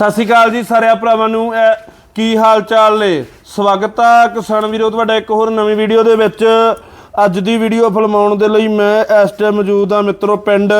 ਸਤਿ ਸ਼੍ਰੀ ਅਕਾਲ ਜੀ ਸਾਰਿਆਂ ਭਰਾਵਾਂ ਨੂੰ, ਇਹ ਕੀ ਹਾਲ ਚਾਲ ਨੇ? ਸਵਾਗਤ ਆ ਕਿਸਾਨ ਵੀਰੋ, ਤੁਹਾਡਾ ਇੱਕ ਹੋਰ ਨਵੀਂ ਵੀਡੀਓ ਦੇ ਵਿੱਚ। ਅੱਜ ਦੀ ਵੀਡੀਓ ਫਿਲਮਾਉਣ ਦੇ ਲਈ ਮੈਂ ਇਸ ਟਾਈਮ ਮੌਜੂਦ ਆ ਮਿੱਤਰੋ, ਪਿੰਡ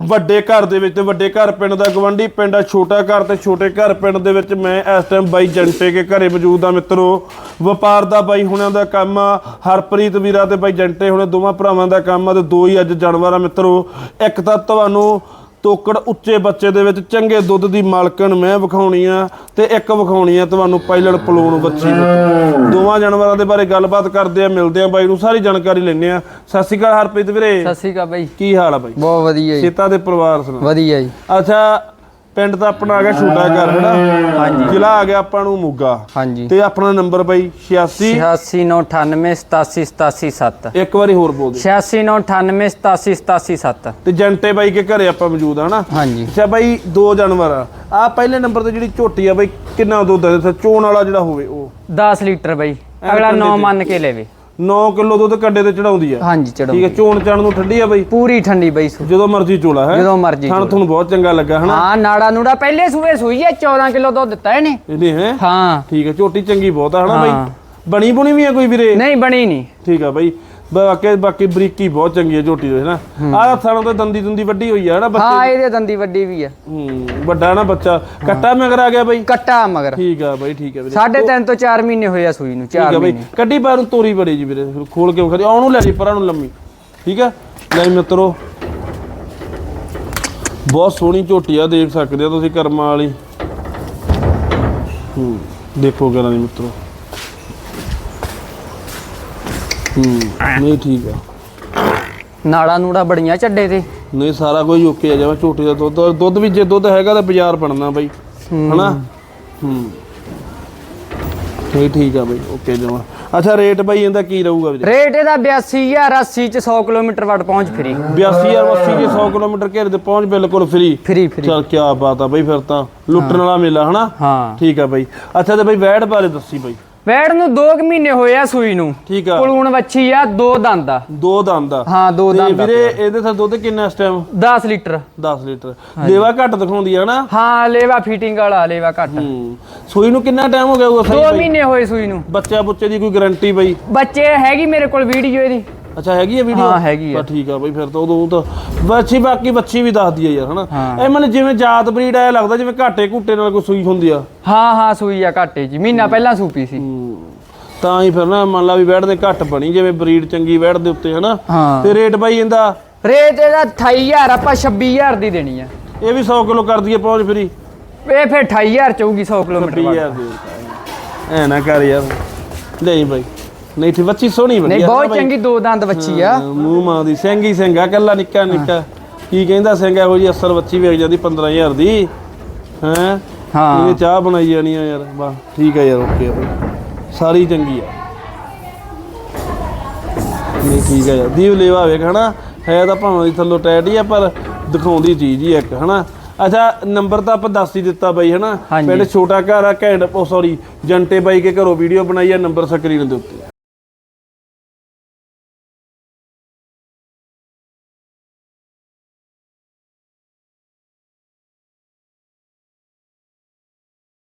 ਵੱਡੇ ਘਰ ਦੇ ਵਿੱਚ, ਵੱਡੇ ਘਰ ਪਿੰਡ ਦਾ ਗਵੰਡੀ ਪਿੰਡ ਆ, ਛੋਟਾ ਘਰ ਤੇ ਛੋਟੇ ਘਰ ਪਿੰਡ ਦੇ ਵਿੱਚ ਮੈਂ ਇਸ ਟਾਈਮ ਬਾਈ ਜੰਟੇ ਕੇ ਘਰੇ ਮੌਜੂਦ ਆ ਮਿੱਤਰੋ। ਵਪਾਰ ਦਾ ਬਾਈ ਹੁਣਾਂ ਦਾ ਕੰਮ ਆ, ਹਰਪ੍ਰੀਤ ਵੀਰਾ ਤੇ ਬਾਈ ਜੰਟੇ ਹੁਣੇ ਦੋਵਾਂ ਭਰਾਵਾਂ ਦਾ ਕੰਮ ਆ ਤੇ ਦੋ ਹੀ ਅੱਜ ਜਾਨਵਰ ਆ ਮਿੱਤਰੋ। ਇੱਕ ਤਾਂ ਤੁਹਾਨੂੰ ਤੋਕੜ ਉੱਚੇ ਬੱਚੇ ਦੇ ਵਿੱਚ ਚੰਗੇ ਦੁੱਧ ਦੀ ਮਾਲਕਣ ਮੈਂ ਵਿਖਾਉਣੀ ਆ ਤੇ ਇੱਕ ਵਿਖਾਉਣੀ ਆ ਤੁਹਾਨੂੰ ਪਾਇਲਟ ਪਲੂਣ ਬੱਚੀ ਨੂੰ। ਦੋਵਾਂ ਜਾਨਵਰਾਂ ਦੇ ਬਾਰੇ ਗੱਲਬਾਤ ਕਰਦੇ ਆ ਮਿਲਦੇ ਆ ਬਾਈ ਨੂੰ ਸਾਰੀ ਜਾਣਕਾਰੀ ਲੈਣੇ ਆ। ਸਤਿ ਸ਼੍ਰੀ ਅਕਾਲ ਹਰਪ੍ਰੀਤ ਵੀਰੇ। ਸਤਿ ਸ਼੍ਰੀ ਅਕਾਲ ਬਾਈ। ਕੀ ਹਾਲ ਆ ਬਾਈ? ਬਹੁਤ ਵਧੀਆ ਜੀ। ਸੀਤਾ ਦੇ ਪਰਿਵਾਰ ਸੁਣਾ। ਵਧੀਆ ਜੀ। ਅੱਛਾ ਪਿੰਡ ਤਾਂ ਆਪਣਾ ਆ ਗਿਆ ਛੋਟਾ ਘਰ ਹੈਨਾ ਹਾਂਜੀ। ਜ਼ਿਲ੍ਹਾ ਆ ਗਿਆ ਆਪਾਂ ਨੂੰ ਮੋਗਾ। ਹਾਂਜੀ। ਤੇ ਆਪਣਾ ਨੰਬਰ ਬਾਈ 86 86988877 ਇੱਕ ਵਾਰੀ ਹੋਰ ਬੋਲ ਦੇ 86988877 ਤੇ ਜੰਟੇ ਬਾਈ ਕੇ ਘਰੇ ਆਪਾਂ ਮੌਜੂਦ ਆ ਹਨਾ ਹਾਂਜੀ। ਅੱਛਾ ਬਾਈ ਦੋ ਜਾਨਵਰ ਆ। ਆ ਪਹਿਲੇ ਨੰਬਰ ਤੇ ਜਿਹੜੀ ਝੋਟੀ ਆ ਬਾਈ ਕਿੰਨਾ ਦੁੱਧ ਤੇ ਚੋਣ ਵਾਲਾ ਜਿਹੜਾ ਹੋਵੇ ਉਹ। 10 ਲੀਟਰ ਬਾਈ। ਅਗਲਾ 9 ਮੰਨ ਕੇ ਲੈਵੇ। 9 ਕਿਲੋ ਦੁੱਧ ਕੰਡੇ ਤੇ ਚੜਾਉਂਦੀ ਆ। ਹਾਂਜੀ ਚੜੋ ਠੀਕ ਹੈ ਚੋਣ ਚਣ ਨੂੰ ਠੰਡੀ ਆ ਬਾਈ? ਪੂਰੀ ਠੰਡੀ ਬਾਈ ਸੂ। ਜਦੋਂ ਮਰਜ਼ੀ ਚੋਲਾ ਹੈ? ਜਦੋਂ ਮਰਜ਼ੀ ਥਣ ਤੁਹਾਨੂੰ ਬਹੁਤ ਚੰਗਾ ਲੱਗਾ ਹਨਾ? ਹਾਂ ਨਾੜਾ ਨੂੜਾ ਪਹਿਲੇ ਸੂਏ ਸੂਈ ਹੈ 14 ਕਿਲੋ ਦੁੱਧ ਦਿੱਤਾ ਇਹਨੇ। ਇਹਨੇ ਹੈ? ਹਾਂ। ਠੀਕ ਹੈ ਝੋਟੀ ਚੰਗੀ ਬਹੁਤ ਆ ਹਨਾ ਹਾਂ। ਬਾਈ ਬਣੀ ਬੁਣੀ ਵੀ ਆ ਕੋਈ ਵੀਰੇ? ਨਹੀਂ ਬਣੀ ਨਹੀਂ। ਠੀਕ ਆ ਬਾਈ। ਬਾਕੀ ਬਾਕੀ ਬਰੀਕੀ ਬਹੁਤ ਚੰਗੀ ਹੈ ਝੋਟੀ ਦੇ ਹਨਾ ਆਹ ਥਣੋਂ ਤੇ ਦੰਦੀ ਦੁੰਦੀ ਵੱਡੀ ਹੋਈ ਆ ਹਨਾ ਬੱਚੇ ਹਾਂ ਇਹਦੇ ਦੰਦੀ ਵੱਡੀ ਵੀ ਆ। ਹੂੰ ਵੱਡਾ ਨਾ ਬੱਚਾ? ਕੱਟਾ ਮਗਰ ਆ ਗਿਆ ਬਾਈ? ਕੱਟਾ ਮਗਰ। ਠੀਕ ਆ ਬਾਈ ਠੀਕ ਆ ਵੀਰੇ। ਸਾਢੇ ਤਿੰਨ ਤੋਂ 4 ਮਹੀਨੇ ਹੋਏ ਆ ਸੂਈ ਨੂੰ ਠੀਕ 4 ਆ ਬਾਈ। ਮਹੀਨੇ। ਕੱਢੀ ਬਾਹਰ ਨੂੰ ਤੋਰੀ ਬੜੀ ਜੀ ਵੀਰੇ ਖੋਲ ਕੇ ਖੜੀ ਆਉਣ ਨੂੰ ਲੈ ਜੀ ਪਰਾਂ ਨੂੰ ਲੰਮੀ। ਠੀਕ ਆ? ਲੈ ਮਿੱਤਰੋ। ਬਹੁਤ ਸੋਹਣੀ ਝੋਟੀ ਆ ਦੇਖ ਸਕਦੇ ਆ ਤੁਸੀਂ ਕਰਮਾਂ ਵਾਲੀ। ਹੂੰ ਦੇਖੋ ਕਰਾਂ ਮਿੱਤਰੋ। ਹੂੰ। ਨਹੀਂ ਠੀਕ ਆ। ਨਾੜਾ ਨੂੜਾ ਬੜੀਆਂ ਚੱਡੇ ਤੇ। ਨਹੀਂ ਸਾਰਾ ਕੁਝ ਓਕੇ ਆ ਜਾਵਾ ਝੋਟੀ ਦਾ ਦੁੱਧ। ਦੁੱਧ ਵੀ ਜੇ ਦੁੱਧ ਹੈਗਾ ਤਾਂ ਬਾਜ਼ਾਰ ਬਣਨਾ ਬਾਈ। ਹਨਾ? ਹੂੰ। ਨਹੀਂ ਠੀਕ ਆ ਬਾਈ ਓਕੇ ਜਾਵਾ ਅੱਛਾ ਰੇਟ ਬਾਈ ਇਹਦਾ ਕੀ ਰਹੂਗਾ ਵੀਰੇ? ਰੇਟ ਇਹਦਾ 82000 80 ਚ 100 ਕਿਲੋਮੀਟਰ ਵੱਟ ਪਹੁੰਚ ਫਰੀ। 82080 ਦੇ 100 ਕਿਲੋਮੀਟਰ ਘੇਰੇ ਤੇ ਪਹੁੰਚ ਬਿਲਕੁਲ ਫ੍ਰੀ। Free free. ਚਲ ਕੀ ਬਾਤ ਆ ਬਾਈ ਫਿਰ ਤਾਂ। ਲੁੱਟਣ ਵਾਲਾ ਮੇਲਾ ਹਨਾ? ਹਾਂ। ਠੀਕ ਆ ਬਾਈ। ਅੱਛਾ ਤੇ ਬਾਈ ਵੈੜ ਬਾਰੇ ਦੱਸੀ ਬਾਈ। ਵੈੜ ਨੂੰ 2 ਮਹੀਨੇ ਹੋਏ ਆ ਸੂਈ ਨੂੰ। ਠੀਕ ਆ। ਪਲੂਣ ਵੱਛੀ ਆ ਦੋ ਦੰਦ ਆ। ਦੋ ਦੰਦ ਆ। ਹਾਂ ਦੋ ਤੇ ਦੰਦ ਆ। ਵੀਰੇ ਇਹਦੇ ਥਾ ਦੁੱਧ ਕਿੰਨਾ ਇਸ ਟਾਈਮ 10 ਲੀਟਰ। 10 ਲੀਟਰ। ਲੇਵਾ ਘੱਟ ਦਿਖਾਉਂਦੀ ਆ ਨਾ? ਹਾਂ ਲੇਵਾ ਫਿਟਿੰਗ ਵਾਲਾ ਲੇਵਾ ਘੱਟ। ਸੂਈ ਨੂੰ ਕਿੰਨਾ ਟਾਈਮ ਹੋ ਗਿਆ ਉਹ 2 ਸਹੀ ਬਾਈ? ਮਹੀਨੇ ਹੋਏ ਸੂਈ ਨੂੰ। ਬੱਚਾ ਬੁੱਚੇ ਦੀ ਕੋਈ ਗਾਰੰਟੀ ਬਾਈ? ਬੱਚੇ ਹੈਗੀ ਮੇਰੇ ਕੋਲ ਵੀਡੀਓ ਇਹਦੀ। ਅੱਛਾ ਹੈਗੀ ਆ ਵੀਡੀਓ ਹਾਂ, ਹੈਗੀ ਆ। ਠੀਕ ਆ ਬਾਈ ਫਿਰ ਤਾਂ ਉਦੋਂ ਤਾਂ ਬੱਚੀ ਬਾਕੀ ਬੱਚੀ ਵੀ ਦੱਸਦੀ ਆ ਯਾਰ ਹਨਾ? ਹਾਂ। ਇਹ ਮਨ ਜਿਵੇਂ ਜਾਤ ਬਰੀਡ ਆ ਲੱਗਦਾ ਜਿਵੇਂ ਘਾਟੇ ਘੂਟੇ ਨਾਲ ਕੋਈ ਸੂਈ ਹੁੰਦੀ ਆ। ਹਾਂ ਹਾਂ ਸੂਈ ਆ ਘਾਟੇ ਜੀ ਮਹੀਨਾ ਪਹਿਲਾਂ ਸੂਪੀ ਸੀ। ਤਾਂ ਹੀ ਫਿਰ ਨਾ ਮੰਨ ਲਾ ਵੀ ਵੈੜ ਦੇ ਘੱਟ ਬਣੀ ਜਿਵੇਂ ਬਰੀਡ ਚੰਗੀ ਦੇ ਉੱਤੇ ਹਨਾ? ਹਾਂ। ਤੇ ਰੇਟ ਬਾਈ ਇਹਦਾ? ਰੇਟ ਇਹਦਾ 28000 ਆਪਾਂ 26000 ਦੀ ਦੇਣੀ ਆ। ਇਹ ਵੀ 100 ਕਿਲੋ ਕਰ ਦਈਏ ਪਹੁੰਚ ਫਰੀ। ਇਹ ਫਿਰ 28000 ਚਊਗੀ 100 ਕਿਲੋਮੀਟਰ ਵੱਟ। 20000 ਦੇ। ਐ ਨਾ ਕਰ ਯਾਰ। ਨਹੀਂ ਬਾਈ। ਨਹੀਂ ਤੇ ਬੱਚੀ ਸੋਹਣੀ ਬਣੀ ਨਹੀਂ ਬਹੁਤ ਚੰਗੀ ਦੋ ਦੰਦ ਵੱਛੀ ਆ। ਮੂੰਹ ਮਾਂ ਦੀ ਸਿੰਘੀ ਸਿੰਘਾ ਕੱਲਾ ਨਿੱਕਾ ਨਿੱਕਾ। ਕੀ ਕਹਿੰਦਾ ਸਿੰਘ ਇਹੋ ਜੀ ਅਸਰ ਬੱਚੀ ਵੇਚ ਜਾਂਦੀ 15000 ਦੀ। ਹੈਂ? ਹਾਂ। ਇਹਨੇ ਚਾਹ ਬਣਾਈ ਜਾਣੀ ਆ ਯਾਰ ਵਾਹ ਠੀਕ ਆ ਯਾਰ ਓਕੇ ਸਾਰੀ ਚੰਗੀ ਆ। ਨਹੀਂ ਠੀਕ ਆ ਯਾਰ ਦੀਵ ਲੇਵਾ ਵੇਖ ਹਨਾ? ਹੈ ਤਾਂ ਭਾਵੇਂ ਦੀ ਥੱਲੋਂ ਟੈਟ ਹੀ ਆ ਪਰ ਦਿਖਾਉਂਦੀ ਚੀਜ਼ ਹੀ ਇੱਕ ਹਨਾ? ਅੱਛਾ ਨੰਬਰ ਤਾਂ ਆਪਾਂ ਦੱਸ ਹੀ ਦਿੱਤਾ ਬਾਈ ਹਨਾ। ਪਿੰਡ ਛੋਟਾ ਘਰ ਆ ਘੈਂਟ ਉਹ ਸੌਰੀ ਜੰਟੇ ਬਾਈ ਕੇ ਘਰੋਂ ਵੀਡੀਓ ਬਣਾਈ ਆ ਨੰਬਰ ਸਕਰੀਨ ਦੇ ਉੱਤੇ।